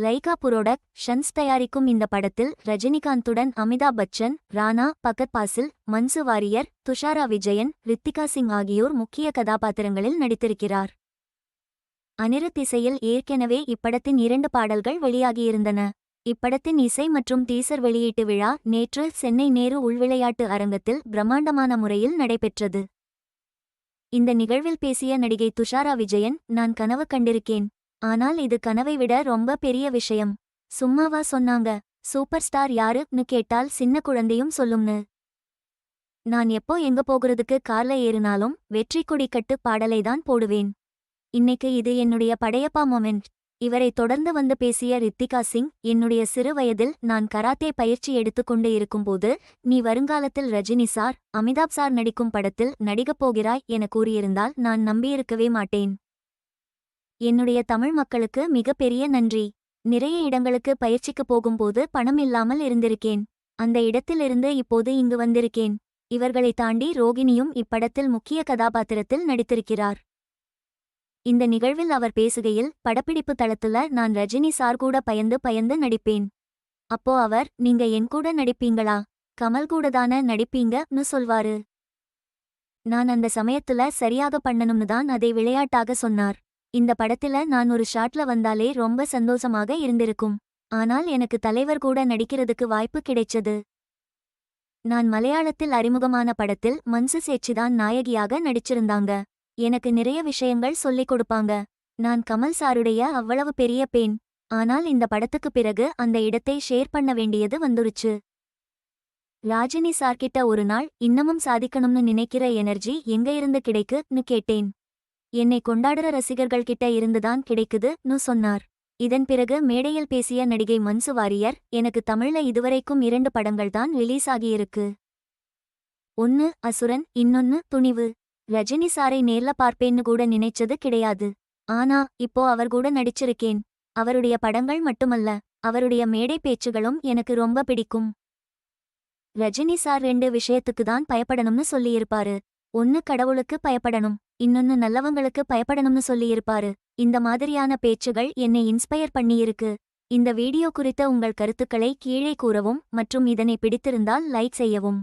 Lyca புரோடக் ஷன்ஸ் தயாரிக்கும் இந்த படத்தில் ரஜினிகாந்துடன் அமிதாப் பச்சன் ராணா பகத் பாசில் மன்சு வாரியர் துஷாரா விஜயன் ரித்திகா சிங் ஆகியோர் முக்கிய கதாபாத்திரங்களில் நடித்திருக்கிறார். அனிருத் இசையில் ஏற்கெனவே இப்படத்தின் இரண்டு பாடல்கள் வெளியாகியிருந்தன. இப்படத்தின் இசை மற்றும் டீசர் வெளியீட்டு விழா நேற்று சென்னை நேரு உள்விளையாட்டு அரங்கத்தில் பிரம்மாண்டமான முறையில் நடைபெற்றது. இந்த நிகழ்வில் பேசிய நடிகை துஷாரா விஜயன் நான் கனவு கண்டிருக்கேன். ஆனால் இது கனவை விட ரொம்ப பெரிய விஷயம். சும்மாவா சொன்னாங்க சூப்பர் ஸ்டார் யாருன்னு கேட்டால் சின்ன குழந்தையும் சொல்லும்னு. நான் எப்போ எங்க போகிறதுக்கு கார்ல ஏறினாலும் வெற்றி கொடி பாடலை தான் போடுவேன். இன்னைக்கு இது என்னுடைய படையப்பா மொமெண்ட். இவரை தொடர்ந்து வந்து பேசிய ரித்திகா சிங் என்னுடைய சிறு வயதில் நான் கராத்தே பயிற்சி எடுத்துக்கொண்டு இருக்கும்போது நீ வருங்காலத்தில் ரஜினி சார் அமிதாப் சார் நடிக்கும் படத்தில் நடிக்கப் போகிறாய் என கூறியிருந்தால் நான் நம்பியிருக்கவே மாட்டேன். என்னுடைய தமிழ் மக்களுக்கு மிகப்பெரிய பெரிய நன்றி. நிறைய இடங்களுக்கு பயிற்சிக்கு போகும்போது பணம் இல்லாமல் இருந்திருக்கேன். அந்த இடத்திலிருந்து இப்போது இங்கு வந்திருக்கேன். இவர்களை தாண்டி ரோகிணியும் இப்படத்தில் முக்கிய கதாபாத்திரத்தில் நடித்திருக்கிறார். இந்த நிகழ்வில் அவர் பேசுகையில் படப்பிடிப்பு தளத்துல நான் ரஜினி சார் கூட பயந்து பயந்து நடிப்பேன். அப்போ அவர் நீங்க என் கூட நடிப்பீங்களா? கமல் கூட தான நடிப்பீங்கன்னு சொல்வாரு. நான் அந்த சமயத்துல சரியாக பண்ணணும்னு தான் அதை விளையாட்டாக சொன்னார். இந்த படத்துல நான் ஒரு ஷாட்ல வந்தாலே ரொம்ப சந்தோஷமாக இருந்திருக்கும். ஆனால் எனக்கு தலைவர் கூட நடிக்கிறதுக்கு வாய்ப்பு கிடைச்சது. நான் மலையாளத்தில் அறிமுகமான படத்தில் மன்சு சேச்சிதான் நாயகியாக நடிச்சிருந்தாங்க. எனக்கு நிறைய விஷயங்கள் சொல்லிக் கொடுப்பாங்க. நான் கமல் சாருடைய அவ்வளவு பெரிய பேன் ஆனால் இந்த படத்துக்கு பிறகு அந்த இடத்தை ஷேர் பண்ண வேண்டியது வந்துருச்சு. ராஜினி சார்கிட்ட ஒரு நாள் இன்னமும் சாதிக்கணும்னு நினைக்கிற எனர்ஜி எங்க இருந்து கிடைக்குன்னு கேட்டேன். என்னை கொண்டாடுற ரசிகர்கள் கிட்ட இருந்துதான் கிடைக்குதுன்னு சொன்னார். இதன் பிறகு மேடையில் பேசிய நடிகை மன்சு வாரியர் எனக்கு தமிழ்ல இதுவரைக்கும் இரண்டு படங்கள் தான் ரிலீஸ் ஆகியிருக்கு. ஒன்னு அசுரன் இன்னொன்னு துணிவு. ரஜினி சாரை நேர்ல பார்ப்பேன்னு கூட நினைச்சது கிடையாது. ஆனா இப்போ அவர் கூட நடிச்சிருக்கேன். அவருடைய படங்கள் மட்டுமல்ல அவருடைய மேடை பேச்சுகளும் எனக்கு ரொம்ப பிடிக்கும். ரஜினி சார் ரெண்டு விஷயத்துக்கு தான் பயப்படணும்னு சொல்லியிருப்பாரு. ஒன்னு கடவுளுக்கு பயப்படணும் இன்னொன்னு நல்லவங்களுக்கு பயப்படணும்னு சொல்லியிருப்பாரு. இந்த மாதிரியான பேச்சுகள் என்னை இன்ஸ்பயர் பண்ணியிருக்கு. இந்த வீடியோ குறித்த உங்கள் கருத்துக்களை கீழே கூறவும் மற்றும் இதனை பிடித்திருந்தால் லைக் செய்யவும்.